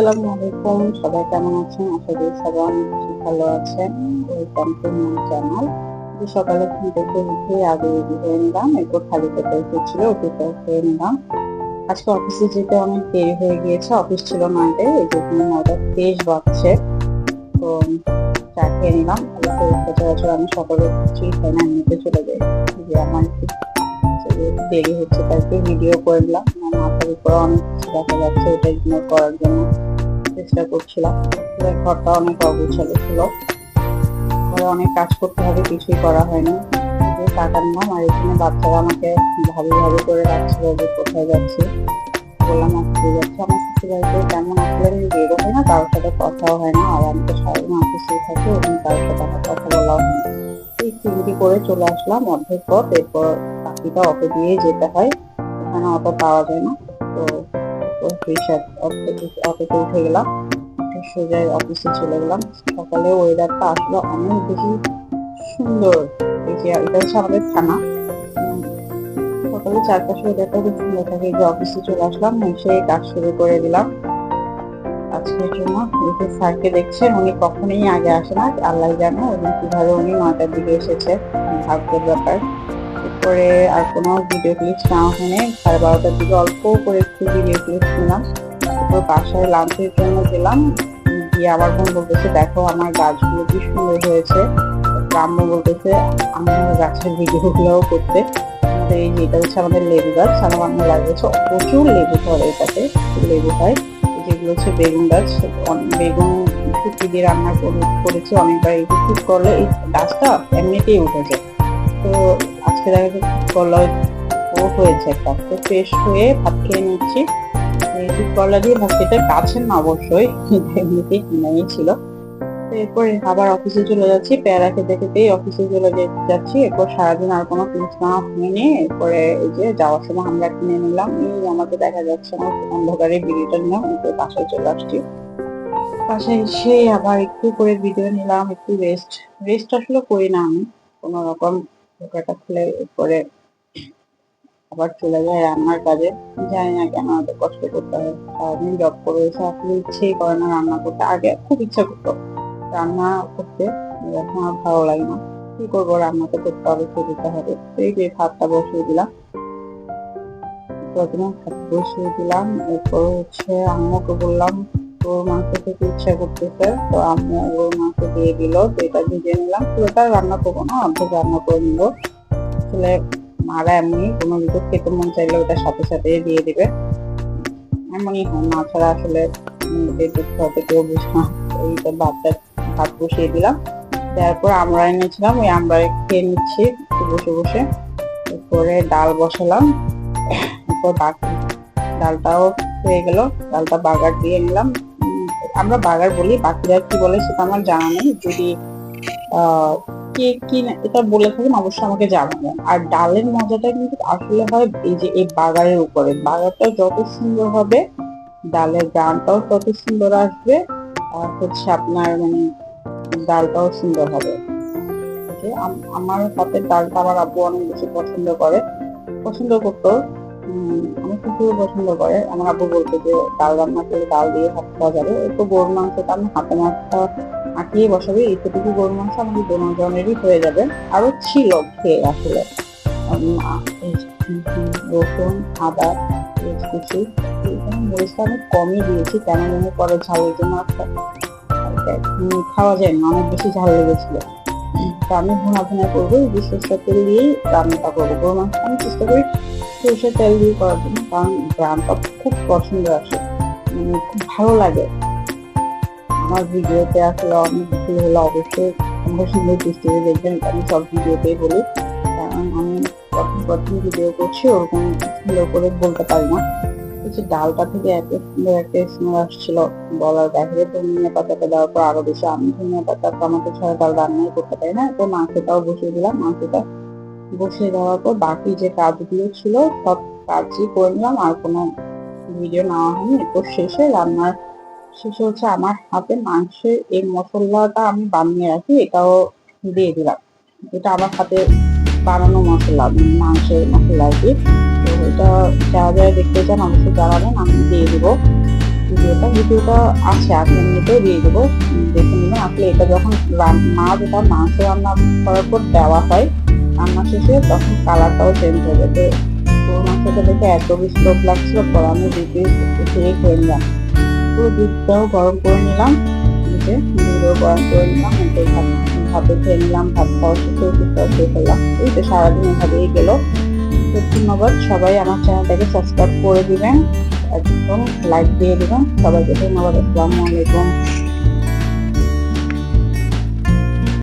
আসসালামু আলাইকুম। সবাই কেমন আছেন? আশা করি সবাই ভালো আছেন। ওয়েলকাম টু মাই চ্যানেল সকালে ঘুম থেকে উঠে আগে হয়ে নিলাম, এরপর খালি পেটে খেয়ে নিলাম। আজকে অফিসে যেতে অনেক দেরি হয়ে গিয়েছে অফিস ছিল নয়টায় এই যে নয়টা তেইশ বাজছে। তো চা খেয়ে নিলাম সচরাচর আমি সকালে না চলে যাই। যে আমার একটু দেরি হচ্ছে, তাই ভিডিও করে নিলাম। আমার মাথার উপরে অনেক কিছু দেখা যাচ্ছে, এটা করার জন্য। চেষ্টা করছিলাম। ঘরটা অনেক অগোছালো ছিল। ঘরে অনেক কাজ করতে হবে, কিছুই করা হয়নি। যে টাকা নিলাম আর এখানে বাচ্চারা আমাকে ভাবি ভাবি করে রাখছিল যে কোথায় যাচ্ছে। বললাম অফিসে যাচ্ছি? আমার শ্বশুর বাড়িতে তেমন আসলে আমি বেরো হয় না, কারোর সাথে কথাও হয় না। আর আমি তো সারাদিন অফিসেই থাকি এবং কারোর সাথে আমার কথা বলাও হয় না। চিংড়ি করে চলে আসলাম অর্ধেক পথ। এরপর বাকিটা অটো দিয়ে যেতে হয়। এখানে অটো পাওয়া যায় না। তো অটোতে উঠে গেলাম। উঠে সোজা অফিসে চলে গেলাম। সকালে ওয়েদারটা আসলে অনেক বেশি সুন্দর। এই যে, এটা হচ্ছে আমাদের থানা। সকালে চারপাশে ওয়েদারটা খুব সুন্দর থাকে। যে অফিসে চলে আসলাম, এসে কাজ শুরু করে দিলাম। আজকের জন্য এই স্যারকে দেখছেন উনি কখনোই আগে আসে না আল্লাহ জানে। এবং কীভাবে উনি নয়টার দিকে এসেছে। ভাগ্যের ব্যাপার। এরপরে আর কোনো ভিডিও ক্লিপস নেওয়া হয়নি। সাড়ে বারোটার দিকে অল্প করে একটু ভিডিও ক্লিপস নিলাম। তারপর বাসায় লাঞ্চের জন্য গেলাম। গিয়ে আবার বোন বলতেছে, দেখো, আমার গাছগুলো কি সুন্দর হয়েছে। আম্মু বলতেছে আমার গাছের ভিডিওগুলোও করতে। তো এই যে, এটা হচ্ছে আমাদের লেবু গাছ। আমার আম্মু লাগিয়েছে। প্রচুর লেবু ধরে এটাতে লেবু হয়। যেগুলো হচ্ছে বেগুন গাছ। বেগুন শুকি দিয়ে রান্না করে- করেছি অনেকবার। ঠিক করলে এই গাছটা এমনিতেই উঠেছে তো আজকে দেখা যাচ্ছে করলা ও হয়েছে। একটা তো ফ্রেশ হয়ে ভাত খেয়ে নিচ্ছি। এই করলা দিয়ে ভাত খেতে গাছের না অবশ্যই এমনিতেই কিনাই ছিল। এরপরে আবার অফিসে চলে যাচ্ছি। পেয়ারা খেতে খেতেই অফিসে চলে যাচ্ছি। এরপর সারাদিন আর কোনো ক্লিপস নেওয়া হয়নি। এরপরে এই যে যাওয়ার সময় আমরা কিনে নিলাম। এই আমাকে দেখা যাচ্ছে না অন্ধকারে ভিডিওটা নিলাম। এরপর বাসায় চলে আসছি। বাসায় এসে আবার একটু করে ভিডিও নিলাম, একটু রেস্ট রেস্ট আসলে করি না আমি। কোনো রকম ঢোকাটা খুলে এরপরে আবার চলে যায় রান্নার কাজে। জানি না কেন এত কষ্ট করতে হয়। সারাদিন জব করে এসে আসলে ইচ্ছেই করে না রান্না করতে। আগে খুব ইচ্ছা করতো রান্না করতে এখন আর ভালো লাগে না। কি করব? রান্না তো করতে হবে খেতে হবে। তো এই যে ভাতটা বসিয়ে দিলাম। প্রথমে ভাত বসিয়ে দিলাম, এরপর হচ্ছে আম্মুকে বললাম ওর মাংস খেতে ইচ্ছা করতেছে, তো আম্মু ওর মাংস দিয়ে দিল, তো এটা ভেজে নিলাম। পুরোটা রান্না করব না, অর্ধেক রান্না করে নিবো। আসলে মারা এমনি, কোনো কিছু খেতে মন চাইলে ওটা সাথে সাথে দিয়ে দিবে। এমনই হয় মা ছাড়া আসলে নিজেদের দুঃখ হতে কেউ বুঝে না। এইটা ভাতটা ভাত বসিয়ে দিলাম। তারপর আমরা এনেছিলাম ওই আমরা খেয়ে নিচ্ছি বসে বসে। এরপরে ডাল বসালাম। এরপর বাকি ডালটাও হয়ে গেল, ডালটা বাগার দিয়ে নিলাম। আমরা বাগার বলি বাকিরা কি বলে সেটা আমার জানা নেই। যদি কে কি এটা বলে থাকেন, অবশ্যই আমাকে জানাবেন। আর ডালের মজাটা কিন্তু আসলে হয় এই যে, এই বাগারের উপরে। বাগারটা যত সুন্দর হবে, ডালের গানটাও তত সুন্দর আসবে, আর হচ্ছে আপনার মানে ডালটাও সুন্দর হবে। আমার হাতের ডালটা আমার আব্বু অনেক বেশি পছন্দ করে। পছন্দ করতো। আমার কুকুরও পছন্দ করে। আমার আব্বু বলতো যে, ডাল রান্না করে ডাল দিয়ে ভাত খাওয়া যাবে। একটু গরুর মাংসটা আমি হাতে মাছটা আঁকিয়ে বসাবে। এইটুকু গরুর মাংস আমাদের দুজনেরই হয়ে যাবে। আরও ছিল খেয়ে আসলে। রসুন আদা এখানে মরিচটা আমি কমই দিয়েছি, কেন মনে করে ঝালের জন্য খাওয়া যায় না, অনেক বেশি ঝাল লেগেছিল। তো আমি ভুনা ভুনা করব, এই তেল দিয়েই রান্নাটা করব। গরুর মাংস আমি চেষ্টা করি সরষের তেল দিয়ে করার জন্য, কারণ গ্রামটা খুব পছন্দ আসে। মানে খুব ভালো লাগে। আমার ভিডিওতে আসলে অনেক ভুল হলে অবশ্যই তোমরা সুন্দর দৃষ্টিতে দেখবেন আমি সব ভিডিওতেই বলি। কারণ আমি প্রথম প্রথম ভিডিও করছি, ওরকম ভালো করে বলতে পারি না। কিছু ডালটা থেকে এত সুন্দর একটা স্মেল আসছিল বলার বাইরে তো ধনিয়া পাতাটা দেওয়ার পর আরও বেশি। আমি ধনিয়া পাতা টমেটো ছাড়া ডাল রান্নাই করতে পারি না, তো মাংসটাও বসিয়ে দিলাম। মাংসটা বসিয়ে দেওয়ার পর বাকি যে কাজগুলো ছিল, সব কাজই করে নিলাম, আর কোনো ভিডিও নেওয়া হয়নি। এরপর শেষে রান্নার, শেষে হচ্ছে আমার হাতে মাংসের এই মশলাটা আমি বানিয়ে রাখি, এটাও দিয়ে দিলাম। এটা আমার হাতে বানানো মশলা মাংসের মশলা আর কি। তো এটা যারা যারা দেখতে চান অবশ্যই জানাবেন, আমি দিয়ে দিব। ভিডিওটা ভিডিওটা আছে আমি এমনিতেও দিয়ে দেবো। দেখে নেবেন, আসলে এটা যখন মা যেটা মাংস রান্না করার পর দেওয়া হয় রান্না শেষে তখন কালারটাও চেঞ্জ হয়ে যায় তো মাংসটা দেখে এত লোভ লাগছিল, পরে আমি দুধে খেয়ে খেয়ে নিলাম। পুরো দুধটাও গরম করে নিলাম নিজে দুধও গরম করে নিলাম ভাতে খেয়ে নিলাম, ভাত খাওয়া শেষে ওষুধটাও খেয়ে ফেললাম। এই তো সারাদিন এভাবেই গেল। তো ধন্যবাদ, সবাই আমার চ্যানেলটাকে সাবস্ক্রাইব করে দিবেন, একদম লাইক দিয়ে দিবেন। সবাইকে ধন্যবাদ, আসসালামু আলাইকুম।